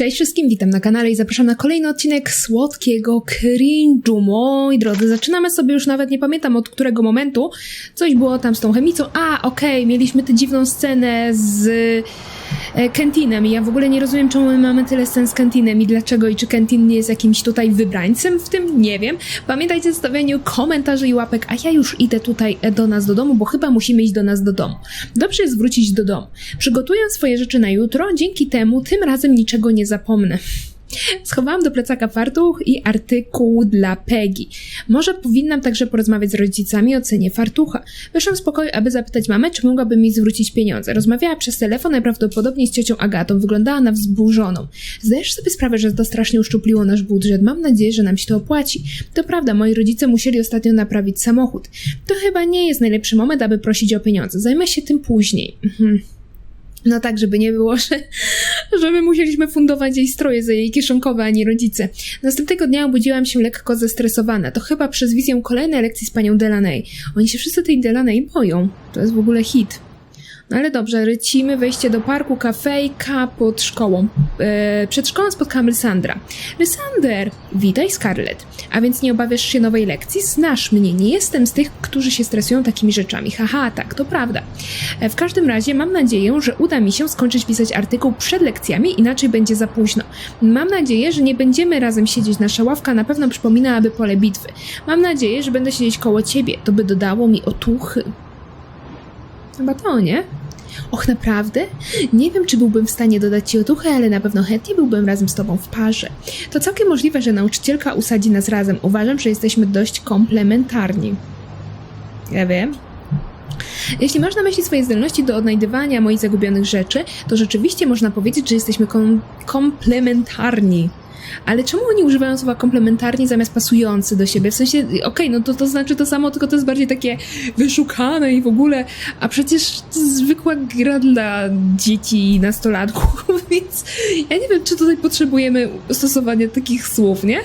Cześć wszystkim, witam na kanale i zapraszam na kolejny odcinek słodkiego cringe'u. Moi drodzy, zaczynamy sobie już nawet nie pamiętam od którego momentu. Coś było tam z tą chemicą. A, okej, mieliśmy tę dziwną scenę z e, Kentinem i ja w ogóle nie rozumiem, czemu my mamy tyle scen z Kentinem i dlaczego i czy Kentin nie jest jakimś tutaj wybrańcem w tym, nie wiem. Pamiętajcie o zostawianiu komentarzy i łapek, a ja już idę tutaj e, do nas do domu, bo chyba musimy iść do nas do domu. Dobrze jest wrócić do domu. Przygotuję swoje rzeczy na jutro, dzięki temu tym razem niczego nie zapomnę. Schowałam do plecaka fartuch i artykuł dla Peggy. Może powinnam także porozmawiać z rodzicami o cenie fartucha. Wyszłam z pokoju, aby zapytać mamę, czy mogłaby mi zwrócić pieniądze. Rozmawiała przez telefon najprawdopodobniej z ciocią Agatą. Wyglądała na wzburzoną. Zdajesz sobie sprawę, że to strasznie uszczupliło nasz budżet. Mam nadzieję, że nam się to opłaci. To prawda, moi rodzice musieli ostatnio naprawić samochód. To chyba nie jest najlepszy moment, aby prosić o pieniądze. Zajmę się tym później. Mhm. No tak, żeby nie było, że, że my musieliśmy fundować jej stroje za jej kieszonkowe, a nie rodzice. Następnego dnia obudziłam się lekko zestresowana. To chyba przez wizję kolejnej lekcji z panią Delaney. Oni się wszyscy tej Delaney boją. To jest w ogóle hit. No ale dobrze, rycimy wejście do parku, kafejka pod szkołą. E, przed szkołą spotkałam Lysandra. Lysander! Witaj, Scarlett. A więc nie obawiasz się nowej lekcji? Znasz mnie, nie jestem z tych, którzy się stresują takimi rzeczami. Haha, tak, to prawda. E, w każdym razie mam nadzieję, że uda mi się skończyć pisać artykuł przed lekcjami, inaczej będzie za późno. Mam nadzieję, że nie będziemy razem siedzieć. Nasza ławka na pewno przypominałaby pole bitwy. Mam nadzieję, że będę siedzieć koło ciebie. To by dodało mi otuchy. Chyba to, nie? Och, naprawdę? Nie wiem, czy byłbym w stanie dodać ci otuchy, ale na pewno chętnie byłbym razem z tobą w parze. To całkiem możliwe, że nauczycielka usadzi nas razem. Uważam, że jesteśmy dość komplementarni. Ja wiem. Jeśli masz na myśli swoje zdolności do odnajdywania moich zagubionych rzeczy, to rzeczywiście można powiedzieć, że jesteśmy kom komplementarni. Ale czemu oni używają słowa komplementarni zamiast pasujący do siebie? W sensie, okej, okay, no to, to znaczy to samo, tylko to jest bardziej takie wyszukane i w ogóle, a przecież to jest zwykła gra dla dzieci i nastolatków, więc ja nie wiem, czy tutaj potrzebujemy stosowania takich słów, nie?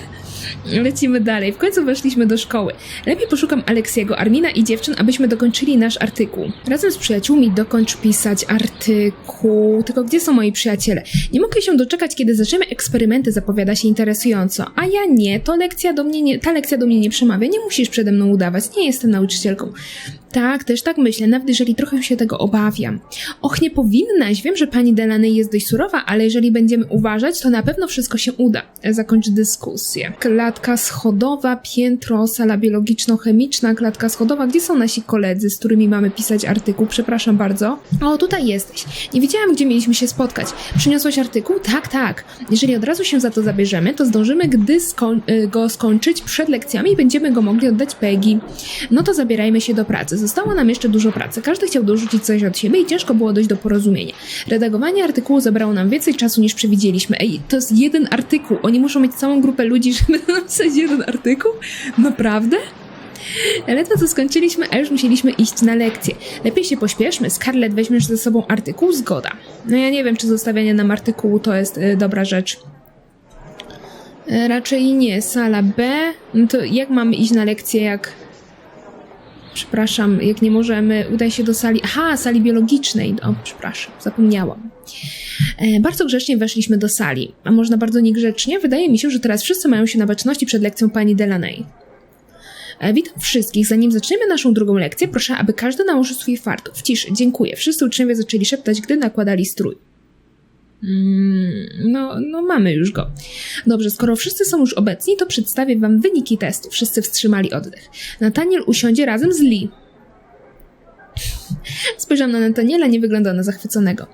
Lecimy dalej. W końcu weszliśmy do szkoły. Lepiej poszukam Aleksiego, Armina i dziewczyn, abyśmy dokończyli nasz artykuł. Razem z przyjaciółmi dokończ pisać artykuł. Tylko gdzie są moi przyjaciele? Nie mogę się doczekać, kiedy zaczniemy eksperymenty, zapowiada się interesująco. A ja nie, to lekcja do mnie nie, ta lekcja do mnie nie przemawia. Nie musisz przede mną udawać. Nie jestem nauczycielką. Tak, też tak myślę, nawet jeżeli trochę się tego obawiam. Och, nie powinnaś. Wiem, że pani Delaney jest dość surowa, ale jeżeli będziemy uważać, to na pewno wszystko się uda. Zakończ dyskusję. Klatka schodowa, piętro, sala biologiczno-chemiczna, klatka schodowa. Gdzie są nasi koledzy, z którymi mamy pisać artykuł? Przepraszam bardzo. O, tutaj jesteś. Nie wiedziałam, gdzie mieliśmy się spotkać. Przyniosłaś artykuł? Tak, tak. Jeżeli od razu się za to zabierzemy, to zdążymy, gdy skoń go skończyć przed lekcjami i będziemy go mogli oddać Peggy. No to zabierajmy się do pracy. Zostało nam jeszcze dużo pracy. Każdy chciał dorzucić coś od siebie i ciężko było dojść do porozumienia. Redagowanie artykułu zabrało nam więcej czasu niż przewidzieliśmy. Ej, to jest jeden artykuł. Oni muszą mieć całą grupę ludzi, żeby napisać jeden artykuł? Naprawdę? Ledwo co skończyliśmy, a już musieliśmy iść na lekcję. Lepiej się pośpieszmy, Scarlett weźmiesz ze sobą artykuł, zgoda. No ja nie wiem, czy zostawianie nam artykułu to jest y, dobra rzecz. Y, raczej nie. Sala B. No to jak mamy iść na lekcję, jak przepraszam, jak nie możemy, udaj się do sali, aha, sali biologicznej, o, przepraszam, zapomniałam. E, bardzo grzecznie weszliśmy do sali, a można bardzo niegrzecznie. Wydaje mi się, że teraz wszyscy mają się na baczności przed lekcją pani Delaney. E, witam wszystkich. Zanim zaczniemy naszą drugą lekcję, proszę, aby każdy nałożył swój fartuch. W ciszy, dziękuję. Wszyscy uczniowie zaczęli szeptać, gdy nakładali strój. Mm, no, no mamy już go. Dobrze, skoro wszyscy są już obecni, to przedstawię wam wyniki testu. Wszyscy wstrzymali oddech. Nathaniel usiądzie razem z Lee. Spojrzałam na Nataniela, nie wygląda na zachwyconego.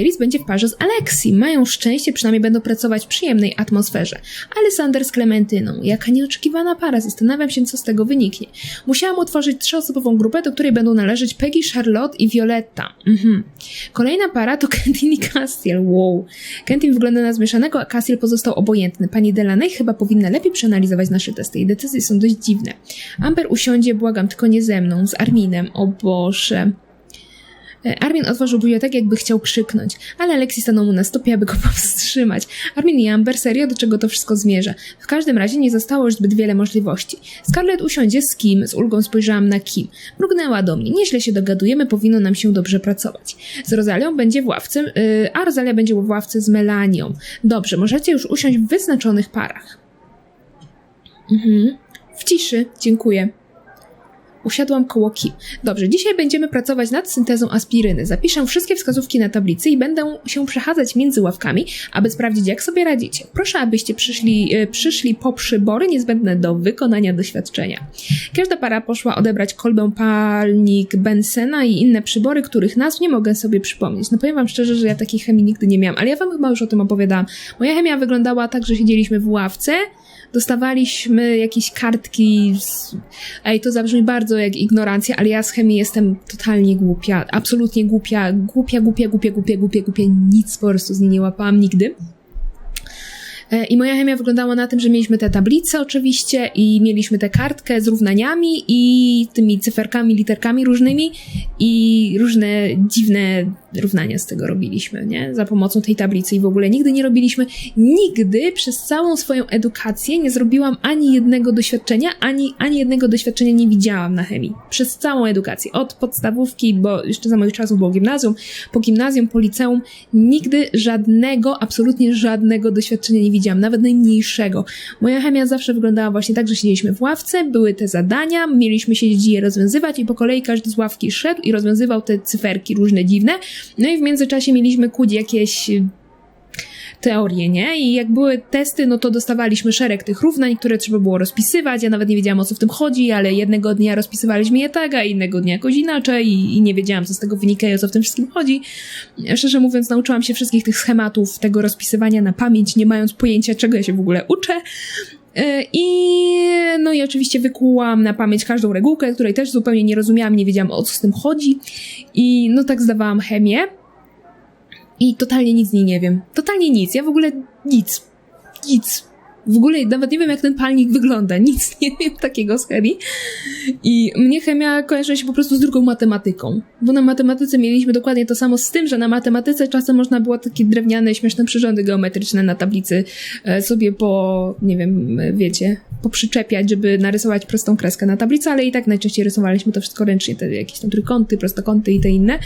Iris będzie w parze z Alexi. Mają szczęście, przynajmniej będą pracować w przyjemnej atmosferze. Alessander z Klementyną. Jaka nieoczekiwana para. Zastanawiam się, co z tego wyniknie. Musiałam utworzyć trzyosobową grupę, do której będą należeć Peggy, Charlotte i Violetta. Mhm. Kolejna para to Kentin i Castiel. Wow. Kentin wygląda na zmieszanego, a Castiel pozostał obojętny. Pani Delaney chyba powinna lepiej przeanalizować nasze testy. Jej decyzje są dość dziwne. Amber usiądzie, błagam, tylko nie ze mną, z Arminem. O Boże. E, Armin otworzył bibliotekę, jakby chciał krzyknąć, ale Alexi stanął mu na stopie, aby go powstrzymać. Armin i Amber, serio, do czego to wszystko zmierza? W każdym razie nie zostało już zbyt wiele możliwości. Scarlett usiądzie z Kim, z ulgą spojrzałam na Kim. Mrugnęła do mnie, nieźle się dogadujemy, powinno nam się dobrze pracować. Z Rozalią będzie w ławce, yy, a Rosalia będzie w ławce z Melanią. Dobrze, możecie już usiąść w wyznaczonych parach. Mhm. W ciszy, dziękuję. Usiadłam koło Kim. Dobrze, dzisiaj będziemy pracować nad syntezą aspiryny. Zapiszę wszystkie wskazówki na tablicy i będę się przechadzać między ławkami, aby sprawdzić, jak sobie radzicie. Proszę, abyście przyszli, e, przyszli po przybory niezbędne do wykonania doświadczenia. Każda para poszła odebrać kolbę palnik Bensena i inne przybory, których nazw nie mogę sobie przypomnieć. No powiem wam szczerze, że ja takiej chemii nigdy nie miałam, ale ja wam chyba już o tym opowiadałam. Moja chemia wyglądała tak, że siedzieliśmy w ławce, dostawaliśmy jakieś kartki. Z... Ej, to zabrzmi bardzo jak ignorancja, ale ja z chemii jestem totalnie głupia, absolutnie głupia, głupia, głupia, głupia, głupia, głupia, głupia, nic po prostu z niej nie łapałam nigdy. E, I moja chemia wyglądała na tym, że mieliśmy te tablice oczywiście i mieliśmy tę kartkę z równaniami i tymi cyferkami, literkami różnymi i różne dziwne równania z tego robiliśmy, nie? Za pomocą tej tablicy i w ogóle nigdy nie robiliśmy, nigdy przez całą swoją edukację nie zrobiłam ani jednego doświadczenia, ani, ani jednego doświadczenia nie widziałam na chemii. Przez całą edukację. Od podstawówki, bo jeszcze za moich czasów było gimnazjum, po gimnazjum, po liceum, nigdy żadnego, absolutnie żadnego doświadczenia nie widziałam, nawet najmniejszego. Moja chemia zawsze wyglądała właśnie tak, że siedzieliśmy w ławce, były te zadania, mieliśmy siedzieć i je rozwiązywać i po kolei każdy z ławki szedł i rozwiązywał te cyferki różne dziwne, no i w międzyczasie mieliśmy kuć jakieś teorie, nie? I jak były testy, no to dostawaliśmy szereg tych równań, które trzeba było rozpisywać. Ja nawet nie wiedziałam o co w tym chodzi, ale jednego dnia rozpisywaliśmy je tak, a innego dnia jakoś inaczej i, i nie wiedziałam co z tego wynika i o co w tym wszystkim chodzi. Szczerze mówiąc, nauczyłam się wszystkich tych schematów, tego rozpisywania na pamięć, nie mając pojęcia, czego ja się w ogóle uczę. Y, I no i oczywiście wykułam na pamięć każdą regułkę, której też zupełnie nie rozumiałam, nie wiedziałam o co z tym chodzi. I no tak zdawałam chemię. I totalnie nic z niej nie wiem. Totalnie nic. Ja w ogóle nic. Nic. W ogóle nawet nie wiem, jak ten palnik wygląda. Nic nie wiem takiego z chemii. I mnie chemia kojarzy się po prostu z drugą matematyką. Bo na matematyce mieliśmy dokładnie to samo z tym, że na matematyce czasem można było takie drewniane, śmieszne przyrządy geometryczne na tablicy e, sobie po, nie wiem, wiecie, poprzyczepiać, żeby narysować prostą kreskę na tablicy, ale i tak najczęściej rysowaliśmy to wszystko ręcznie, te jakieś tam trójkąty, prostokąty i te inne.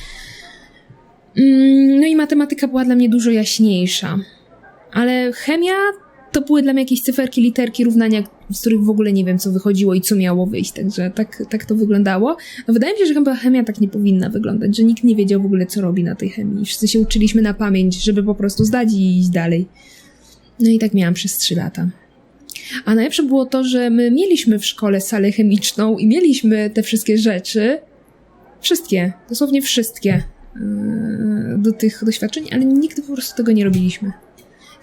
Mm, no i matematyka była dla mnie dużo jaśniejsza. Ale chemia to były dla mnie jakieś cyferki, literki, równania, z których w ogóle nie wiem, co wychodziło i co miało wyjść, także tak, tak to wyglądało. No wydaje mi się, że chyba chemia tak nie powinna wyglądać, że nikt nie wiedział w ogóle, co robi na tej chemii. Wszyscy się uczyliśmy na pamięć, żeby po prostu zdać i iść dalej. No i tak miałam przez trzy lata. A najlepsze było to, że my mieliśmy w szkole salę chemiczną i mieliśmy te wszystkie rzeczy. Wszystkie, dosłownie wszystkie do tych doświadczeń, ale nigdy po prostu tego nie robiliśmy.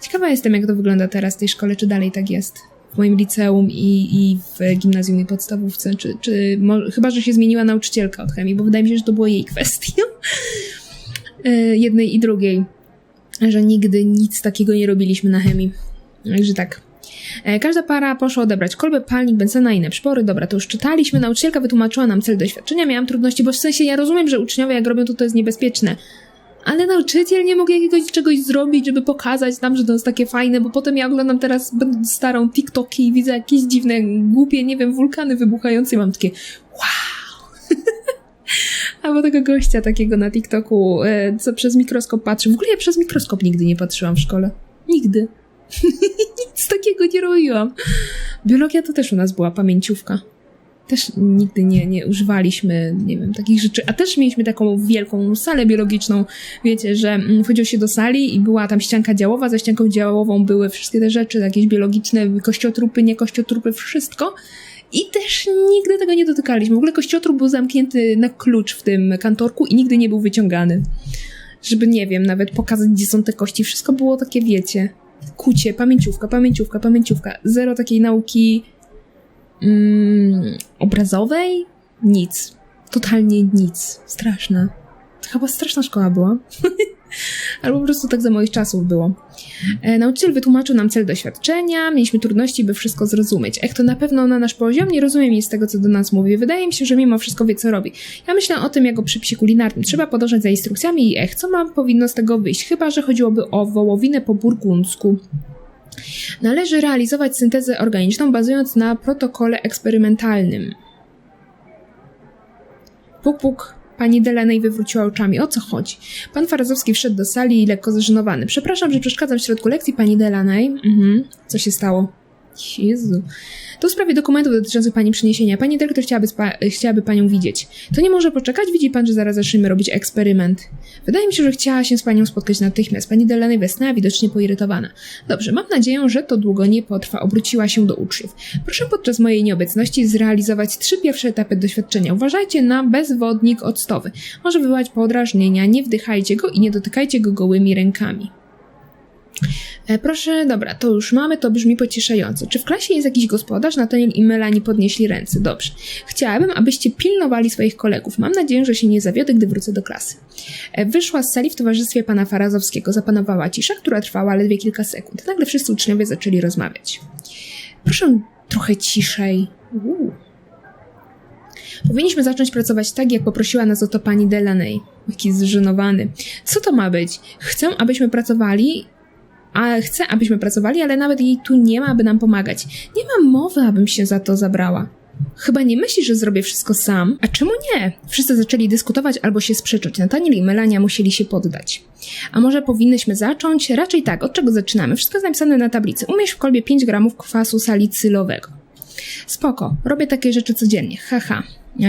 Ciekawa jestem, jak to wygląda teraz w tej szkole, czy dalej tak jest. W moim liceum i, i w gimnazjum i podstawówce, czy, czy mo, chyba, że się zmieniła nauczycielka od chemii, bo wydaje mi się, że to było jej kwestią. Yy, jednej i drugiej. Że nigdy nic takiego nie robiliśmy na chemii. Także tak. E, Każda para poszła odebrać kolbę, palnik, benzena i inne przypory. Dobra, to już czytaliśmy. Nauczycielka wytłumaczyła nam cel doświadczenia. Miałam trudności, bo w sensie ja rozumiem, że uczniowie jak robią to, to jest niebezpieczne. Ale nauczyciel nie mógł jakiegoś czegoś zrobić, żeby pokazać nam, że to jest takie fajne, bo potem ja oglądam teraz będąc starą TikToki i widzę jakieś dziwne, głupie, nie wiem, wulkany wybuchające i mam takie wow! Albo tego gościa takiego na TikToku, e, co przez mikroskop patrzy. W ogóle ja przez mikroskop nigdy nie patrzyłam w szkole. Nigdy. Nic takiego nie robiłam. Biologia to też u nas była pamięciówka. Też nigdy nie, nie używaliśmy, nie wiem, takich rzeczy. A też mieliśmy taką wielką salę biologiczną. Wiecie, że mm, wchodziło się do sali i była tam ścianka działowa. Za ścianką działową były wszystkie te rzeczy, jakieś biologiczne, kościotrupy, nie kościotrupy, wszystko. I też nigdy tego nie dotykaliśmy. W ogóle kościotrup był zamknięty na klucz w tym kantorku i nigdy nie był wyciągany. Żeby, nie wiem, nawet pokazać, gdzie są te kości. Wszystko było takie, wiecie, kucie, pamięciówka, pamięciówka, pamięciówka. Zero takiej nauki mm, obrazowej? Nic. Totalnie nic. Straszne. To chyba straszna szkoła była. Albo po prostu tak za moich czasów było. E, nauczyciel wytłumaczył nam cel doświadczenia, mieliśmy trudności, by wszystko zrozumieć. Ech, to na pewno na nasz poziom nie rozumie nic z tego, co do nas mówi. Wydaje mi się, że mimo wszystko wie, co robi. Ja myślę o tym jako przy psie kulinarnym. Trzeba podążać za instrukcjami i ech, co ma powinno z tego wyjść? Chyba, że chodziłoby o wołowinę po burgundzku. Należy realizować syntezę organiczną bazując na protokole eksperymentalnym. Puk, puk. Pani Delanej wywróciła oczami. O co chodzi? Pan Farazowski wszedł do sali lekko zażenowany. Przepraszam, że przeszkadzam w środku lekcji, pani Delanej. Mhm. Co się stało? Jezu. To w sprawie dokumentów dotyczących pani przeniesienia. Pani dyrektor chciałaby, chciałaby panią widzieć. To nie może poczekać? Widzi pan, że zaraz zaczniemy robić eksperyment. Wydaje mi się, że chciała się z panią spotkać natychmiast. Pani Delaney wesnęła, widocznie poirytowana. Dobrze, mam nadzieję, że to długo nie potrwa. Obróciła się do uczniów. Proszę podczas mojej nieobecności zrealizować trzy pierwsze etapy doświadczenia. Uważajcie na bezwodnik octowy. Może wywołać podrażnienia, nie wdychajcie go i nie dotykajcie go gołymi rękami. E, proszę, dobra, to już mamy, to brzmi pocieszająco. Czy w klasie jest jakiś gospodarz? Nataniel i Melanie podnieśli ręce. Dobrze. Chciałabym, abyście pilnowali swoich kolegów. Mam nadzieję, że się nie zawiodę, gdy wrócę do klasy. E, wyszła z sali w towarzystwie pana Farazowskiego. Zapanowała cisza, która trwała ledwie kilka sekund. Nagle wszyscy uczniowie zaczęli rozmawiać. Proszę trochę ciszej. Uuu. Powinniśmy zacząć pracować tak, jak poprosiła nas o to pani Delaney. Jaki zżenowany. Co to ma być? Chcę, abyśmy pracowali a chcę, abyśmy pracowali, ale nawet jej tu nie ma, aby nam pomagać. Nie mam mowy, abym się za to zabrała. Chyba nie myślisz, że zrobię wszystko sam? A czemu nie? Wszyscy zaczęli dyskutować albo się sprzeczać. Nataniel i Melania musieli się poddać. A może powinnyśmy zacząć? Raczej tak. Od czego zaczynamy? Wszystko jest napisane na tablicy. Umiesz w kolbie 5 gramów kwasu salicylowego. Spoko. Robię takie rzeczy codziennie. Haha.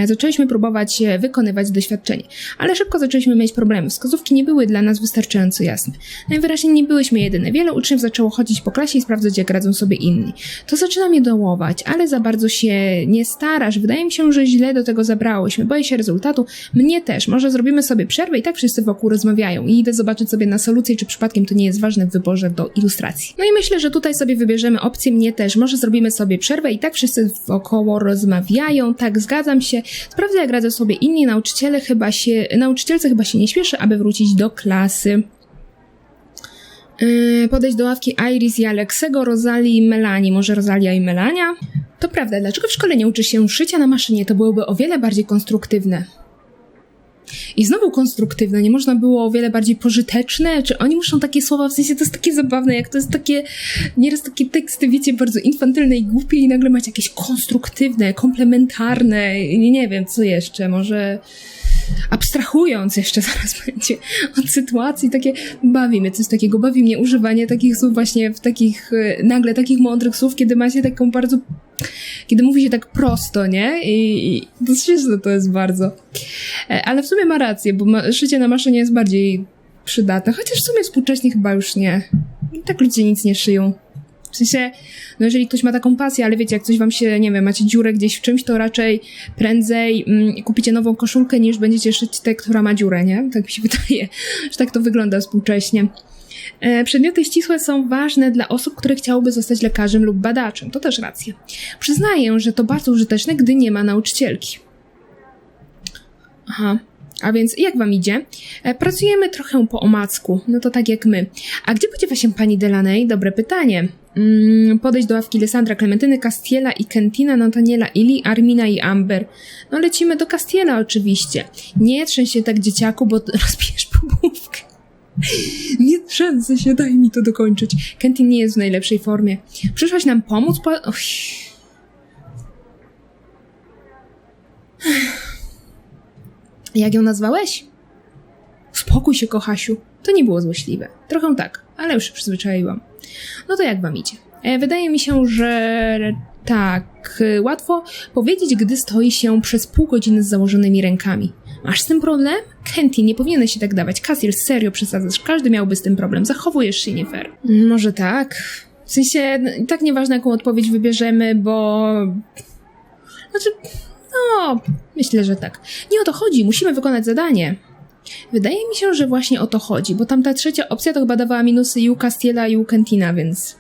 Zaczęliśmy próbować e, wykonywać doświadczenie, ale szybko zaczęliśmy mieć problemy. Wskazówki nie były dla nas wystarczająco jasne. Najwyraźniej nie byłyśmy jedyne. Wiele uczniów zaczęło chodzić po klasie i sprawdzać, jak radzą sobie inni. To zaczyna mnie dołować, ale za bardzo się nie starasz. Wydaje mi się, że źle do tego zabrałyśmy. Boję się rezultatu. Mnie też. Może zrobimy sobie przerwę i tak wszyscy wokół rozmawiają. I idę zobaczyć sobie na solucję, czy przypadkiem to nie jest ważne w wyborze do ilustracji. No i myślę, że tutaj sobie wybierzemy opcję mnie też. Może zrobimy sobie przerwę i tak wszyscy wokoło rozmawiają. Tak, zgadzam się. Sprawdzę, jak radzą sobie inni nauczyciele, chyba się, nauczycielce chyba się nie śpieszy, aby wrócić do klasy. Yy, podejść do ławki Iris i Aleksego, Rozali i Melanie. Może Rosalia i Melania? To prawda, dlaczego w szkole nie uczy się szycia na maszynie? To byłoby o wiele bardziej konstruktywne. I znowu konstruktywne, nie można było o wiele bardziej pożyteczne? Czy oni muszą takie słowa, w sensie to jest takie zabawne, jak to jest takie, nieraz takie teksty, wiecie, bardzo infantylne i głupie i nagle macie jakieś konstruktywne, komplementarne, nie, nie wiem, co jeszcze, może abstrahując jeszcze zaraz będzie od sytuacji, takie bawi mnie coś takiego, bawi mnie używanie takich słów właśnie w takich, e, nagle takich mądrych słów, kiedy macie taką bardzo, kiedy mówi się tak prosto, nie? I, i to śmieszne to jest bardzo. E, ale w sumie ma rację, bo ma, szycie na maszynie jest bardziej przydatne, chociaż w sumie współcześnie chyba już nie. Tak ludzie nic nie szyją. W sensie, no jeżeli ktoś ma taką pasję, ale wiecie, jak coś wam się, nie wiem, macie dziurę gdzieś w czymś, to raczej prędzej mm, kupicie nową koszulkę, niż będziecie szyć tę, która ma dziurę, nie? Tak mi się wydaje, że tak to wygląda współcześnie. E, przedmioty ścisłe są ważne dla osób, które chciałyby zostać lekarzem lub badaczem. To też racja. Przyznaję, że to bardzo użyteczne, gdy nie ma nauczycielki. Aha. A więc jak wam idzie? E, pracujemy trochę po omacku, no to tak jak my. A gdzie podziewa się pani Delaney? Dobre pytanie. Mm, podejść do ławki Lysandra, Klementyny, Castiela i Kentina, Nataniela, Ili, Armina i Amber. No lecimy do Castiela oczywiście. Nie trzęś się tak dzieciaku, bo rozbijesz pobówkę. Nie trzęsę się, daj mi to dokończyć. Kentin nie jest w najlepszej formie. Przyszłaś nam pomóc po... Jak ją nazwałeś? Spokój się, kochasiu. To nie było złośliwe. Trochę tak, ale już przyzwyczaiłam. No to jak wam idzie? E, wydaje mi się, że tak, łatwo powiedzieć, gdy stoi się przez pół godziny z założonymi rękami. Masz z tym problem? Kenty, nie powinieneś się tak dawać. Cassiel, serio przesadzasz. Każdy miałby z tym problem. Zachowujesz się nie fair. Może tak. W sensie, tak nieważne jaką odpowiedź wybierzemy, bo... Znaczy, no, myślę, że tak. Nie o to chodzi, musimy wykonać zadanie. Wydaje mi się, że właśnie o to chodzi, bo tamta trzecia opcja to chyba dawała minusy i u Castiela i u Kentina, więc...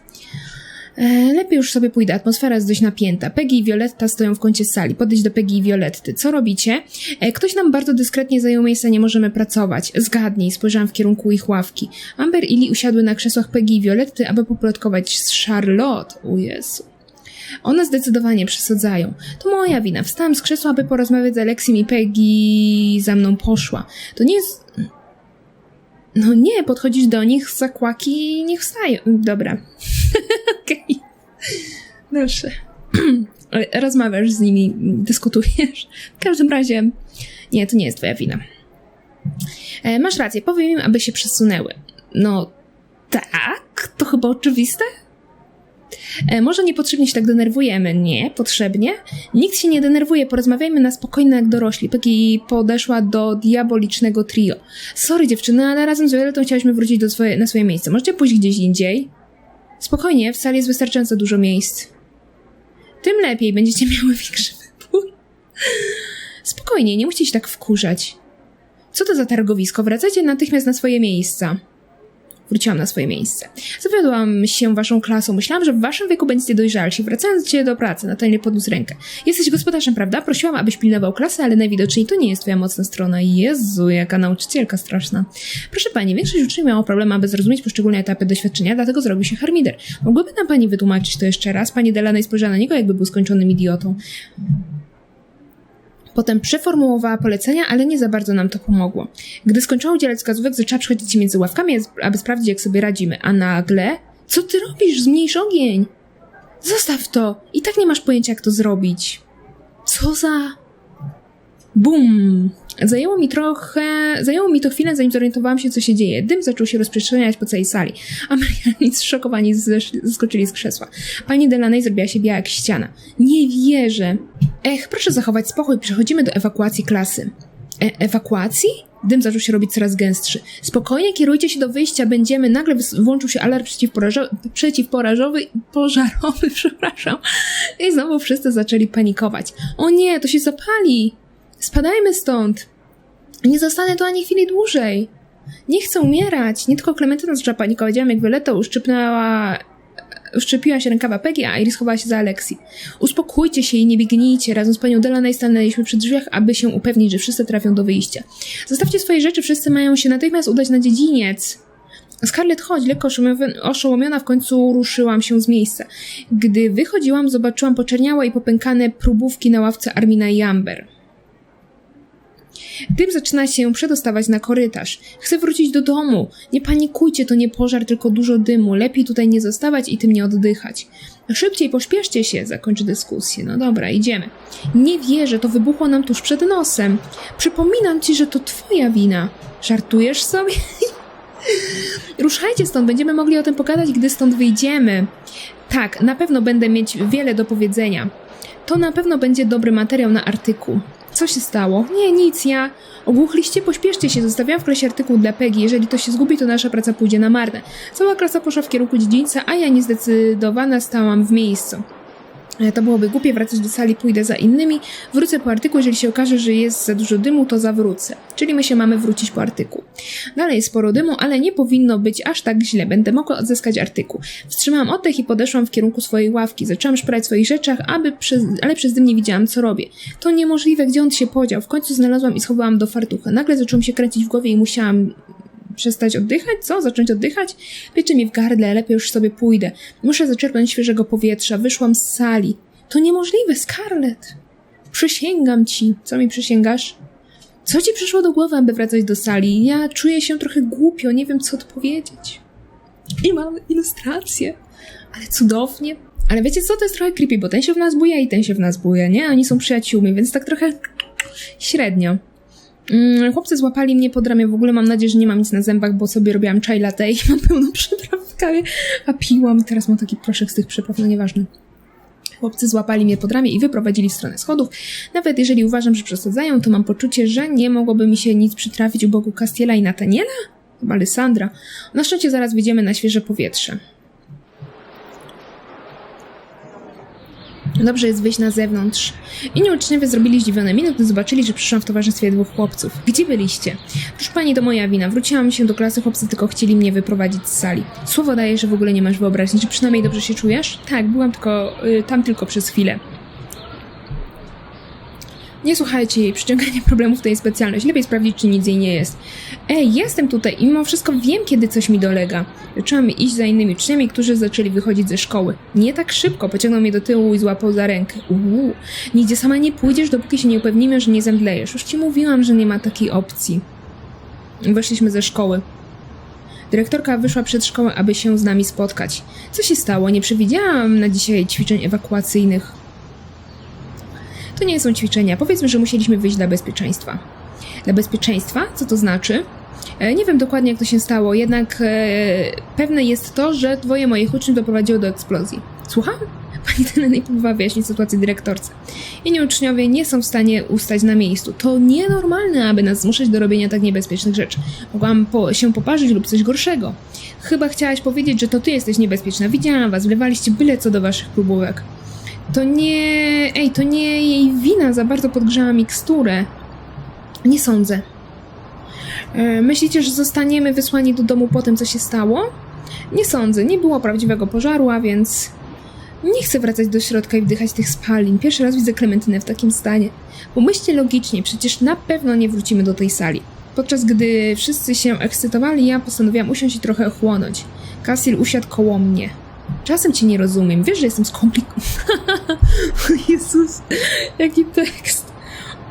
E, lepiej już sobie pójdę, atmosfera jest dość napięta. Peggy i Violetta stoją w kącie sali. Podejdź do Peggy i Violetty. Co robicie? E, ktoś nam bardzo dyskretnie zajął miejsce, nie możemy pracować. Zgadnij, spojrzałam w kierunku ich ławki. Amber i Lee usiadły na krzesłach Peggy i Violetty, aby poplotkować z Charlotte. O Jezu. One zdecydowanie przesadzają. To moja wina. Wstałam z krzesła, aby porozmawiać z Aleksim i Peggy za mną poszła. To nie jest... No nie, podchodzisz do nich z zakłaki i niech wstają. Dobra. Okej. Dobrze. Rozmawiasz z nimi, dyskutujesz. W każdym razie, nie, to nie jest twoja wina. E, masz rację, powiem im, aby się przesunęły. No, tak, to chyba oczywiste? E, może niepotrzebnie się tak denerwujemy. Nie, potrzebnie. Nikt się nie denerwuje, porozmawiajmy na spokojnie jak dorośli. Peggy podeszła do diabolicznego trio. Sorry dziewczyny, ale razem z Violetą chciałyśmy wrócić do swoje, na swoje miejsce. Możecie pójść gdzieś indziej? Spokojnie, w sali jest wystarczająco dużo miejsc. Tym lepiej, będziecie miały większy wybór. Spokojnie, nie musicie się tak wkurzać. Co to za targowisko? Wracajcie natychmiast na swoje miejsca. Wróciłam na swoje miejsce. Zawiodłam się waszą klasą. Myślałam, że w waszym wieku będziecie dojrzalsi. Wracając cię do pracy, Natalia podniósł rękę. Jesteś gospodarzem, prawda? Prosiłam, abyś pilnował klasy, ale najwidoczniej to nie jest twoja mocna strona. Jezu, jaka nauczycielka straszna. Proszę pani, większość uczniów miało problem, aby zrozumieć poszczególne etapy doświadczenia, dlatego zrobił się harmider. Mogłaby nam pani wytłumaczyć to jeszcze raz? Pani Delaney spojrzała na niego, jakby był skończonym idiotą. Potem przeformułowała polecenia, ale nie za bardzo nam to pomogło. Gdy skończyła udzielać wskazówek, zaczęła przechodzić między ławkami, aby sprawdzić, jak sobie radzimy. A nagle... Co ty robisz? Zmniejsz ogień! Zostaw to! I tak nie masz pojęcia, jak to zrobić. Co za... Bum! Zajęło mi trochę, zajęło mi to chwilę, zanim zorientowałam się, co się dzieje. Dym zaczął się rozprzestrzeniać po całej sali. Amerykanie zszokowani zeskoczyli z krzesła. Pani Delaney zrobiła się biała jak ściana. Nie wierzę. Ech, proszę zachować spokój, przechodzimy do ewakuacji klasy. E ewakuacji? Dym zaczął się robić coraz gęstszy. Spokojnie kierujcie się do wyjścia, będziemy. Nagle włączył się alarm przeciwporażowy, przeciwporażowy, pożarowy, przepraszam. I znowu wszyscy zaczęli panikować. O nie, to się zapali! Spadajmy stąd! Nie zostanę tu ani chwili dłużej. Nie chcę umierać. Nie tylko Klementyna zaczęła panikować. Widziałam, jak Violetta uszczypnęła Uszczepiła się rękawa Peggy, a Iris chowała się za Alexi. Uspokójcie się i nie biegnijcie. Razem z panią Delaney stanęliśmy przy drzwiach, aby się upewnić, że wszyscy trafią do wyjścia. Zostawcie swoje rzeczy, wszyscy mają się natychmiast udać na dziedziniec. Scarlett, chodź, lekko oszołomiona w końcu ruszyłam się z miejsca. Gdy wychodziłam, zobaczyłam poczerniałe i popękane próbówki na ławce Armina i Amber. Dym zaczyna się przedostawać na korytarz. Chcę wrócić do domu. Nie panikujcie, to nie pożar, tylko dużo dymu. Lepiej tutaj nie zostawać i tym nie oddychać. Szybciej, pośpieszcie się, zakończy dyskusję. No dobra, idziemy. Nie wierzę, to wybuchło nam tuż przed nosem. Przypominam ci, że to twoja wina. Żartujesz sobie? Ruszajcie stąd, będziemy mogli o tym pogadać, gdy stąd wyjdziemy. Tak, na pewno będę mieć wiele do powiedzenia. To na pewno będzie dobry materiał na artykuł. Co się stało? Nie, nic, ja... Ogłuchliście? Pośpieszcie się, zostawiam w klasie artykuł dla Peggy. Jeżeli to się zgubi, to nasza praca pójdzie na marne. Cała klasa poszła w kierunku dziedzińca, a ja niezdecydowana stałam w miejscu. E, to byłoby głupie wracać do sali, pójdę za innymi. Wrócę po artykuł, jeżeli się okaże, że jest za dużo dymu, to zawrócę. Czyli my się mamy wrócić po artykuł. Dalej jest sporo dymu, ale nie powinno być aż tak źle. Będę mogła odzyskać artykuł. Wstrzymałam oddech i podeszłam w kierunku swojej ławki. Zaczęłam szperać w swoich rzeczach, aby przez, ale przez dym nie widziałam, co robię. To niemożliwe, gdzie on się podział. W końcu znalazłam i schowałam do fartucha. Nagle zacząłem się kręcić w głowie i musiałam przestać oddychać? Co? Zacząć oddychać? Pieczy mi w gardle, lepiej już sobie pójdę. Muszę zaczerpnąć świeżego powietrza. Wyszłam z sali. To niemożliwe, Scarlett. Przysięgam ci. Co mi przysięgasz? Co ci przyszło do głowy, aby wracać do sali? Ja czuję się trochę głupio, nie wiem co odpowiedzieć. I mamy ilustrację. Ale cudownie. Ale wiecie co, to jest trochę creepy, bo ten się w nas buja i ten się w nas buja, nie? Oni są przyjaciółmi, więc tak trochę średnio. Mm, chłopcy złapali mnie pod ramię, w ogóle mam nadzieję, że nie mam nic na zębach, bo sobie robiłam chai latte i mam pełno przypraw w kawie, a piłam. Teraz mam taki proszek z tych przypraw, no nieważne. Chłopcy złapali mnie pod ramię i wyprowadzili w stronę schodów. Nawet jeżeli uważam, że przesadzają, to mam poczucie, że nie mogłoby mi się nic przytrafić u boku Castiela i Nataniela? Chyba Alessandra. Na szczęście zaraz wyjdziemy na świeże powietrze. Dobrze jest wyjść na zewnątrz. Inni uczniowie zrobili zdziwione miny, gdy zobaczyli, że przyszłam w towarzystwie dwóch chłopców. Gdzie byliście? Proszę pani, to moja wina. Wróciłam się do klasy, chłopcy tylko chcieli mnie wyprowadzić z sali. Słowo daję, że w ogóle nie masz wyobraźni. Czy przynajmniej dobrze się czujesz? Tak, byłam tylko, y, tam tylko przez chwilę. Nie słuchajcie jej, przyciąganie problemów to jej specjalność. Lepiej sprawdzić, czy nic jej nie jest. Ej, jestem tutaj i mimo wszystko wiem, kiedy coś mi dolega. Zaczęłam iść za innymi uczniami, którzy zaczęli wychodzić ze szkoły. Nie tak szybko, pociągnął mnie do tyłu i złapał za rękę. Uuu, nigdzie sama nie pójdziesz, dopóki się nie upewnimy, że nie zemdlejesz. Już ci mówiłam, że nie ma takiej opcji. Weszliśmy ze szkoły. Dyrektorka wyszła przed szkołę, aby się z nami spotkać. Co się stało? Nie przewidziałam na dzisiaj ćwiczeń ewakuacyjnych. To nie są ćwiczenia. Powiedzmy, że musieliśmy wyjść dla bezpieczeństwa. Dla bezpieczeństwa? Co to znaczy? E, Nie wiem dokładnie, jak to się stało, jednak e, pewne jest to, że dwoje moich uczniów doprowadziło do eksplozji. Słucham? Pani Tenenej próbowała wyjaśnić sytuację dyrektorce. Inni uczniowie nie są w stanie ustać na miejscu. To nienormalne, aby nas zmuszać do robienia tak niebezpiecznych rzeczy. Mogłam po, się poparzyć lub coś gorszego. Chyba chciałaś powiedzieć, że to ty jesteś niebezpieczna. Widziałam was, wlewaliście byle co do waszych próbówek. To nie... Ej, to nie jej wina, za bardzo podgrzała miksturę. Nie sądzę. E, Myślicie, że zostaniemy wysłani do domu po tym, co się stało? Nie sądzę, nie było prawdziwego pożaru, a więc nie chcę wracać do środka i wdychać tych spalin. Pierwszy raz widzę Klementynę w takim stanie. Pomyślcie logicznie, przecież na pewno nie wrócimy do tej sali. Podczas gdy wszyscy się ekscytowali, ja postanowiłam usiąść i trochę ochłonąć. Casil usiadł koło mnie. Czasem cię nie rozumiem, wiesz, że jestem skomplikowany. Jezus, jaki tekst.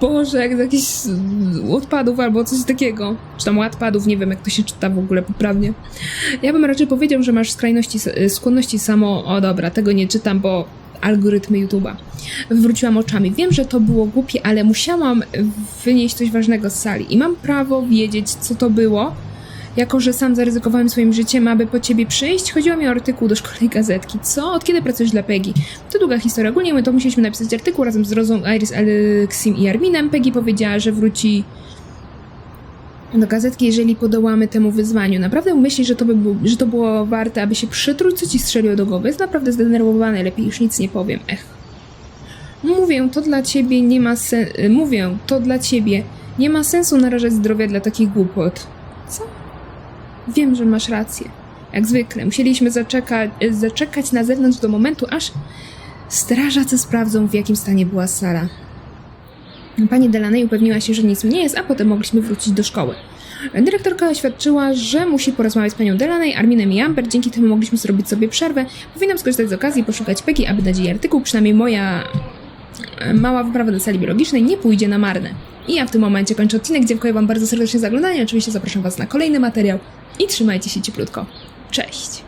Boże, jak z jakichś odpadów albo coś takiego. Czy tam odpadów, nie wiem jak to się czyta w ogóle poprawnie. Ja bym raczej powiedział, że masz skrajności, skłonności samo... O dobra, tego nie czytam, bo algorytmy YouTube'a. Wywróciłam oczami. Wiem, że to było głupie, ale musiałam wynieść coś ważnego z sali. I mam prawo wiedzieć, co to było, jako że sam zaryzykowałem swoim życiem, aby po ciebie przyjść. Chodziło mi o artykuł do szkolnej gazetki. Co? Od kiedy pracujesz dla Peggy? To długa historia. Ogólnie my to musieliśmy napisać artykuł razem z Rozą, Iris, Alexim i Arminem. Peggy powiedziała, że wróci do gazetki, jeżeli podołamy temu wyzwaniu. Naprawdę myślisz, że to, by był, że to było warte, aby się przytruć, co ci strzeliło do głowy? Jest naprawdę zdenerwowany, lepiej już nic nie powiem. Ech. Mówię, to dla ciebie nie ma sensu. Mówię, to dla ciebie nie ma sensu narażać zdrowia dla takich głupot. Co? Wiem, że masz rację. Jak zwykle, musieliśmy zaczekać, zaczekać na zewnątrz do momentu, aż strażacy sprawdzą, w jakim stanie była sala. Pani Delaney upewniła się, że nic nie jest, a potem mogliśmy wrócić do szkoły. Dyrektorka oświadczyła, że musi porozmawiać z panią Delaney, Arminem i Amber, dzięki temu mogliśmy zrobić sobie przerwę. Powinnam skorzystać z okazji i poszukać Peggy, aby dać jej artykuł, przynajmniej moja e, mała wyprawa do sali biologicznej nie pójdzie na marne. I ja w tym momencie kończę odcinek, dziękuję wam bardzo serdecznie za oglądanie, oczywiście zapraszam was na kolejny materiał i trzymajcie się cieplutko. Cześć!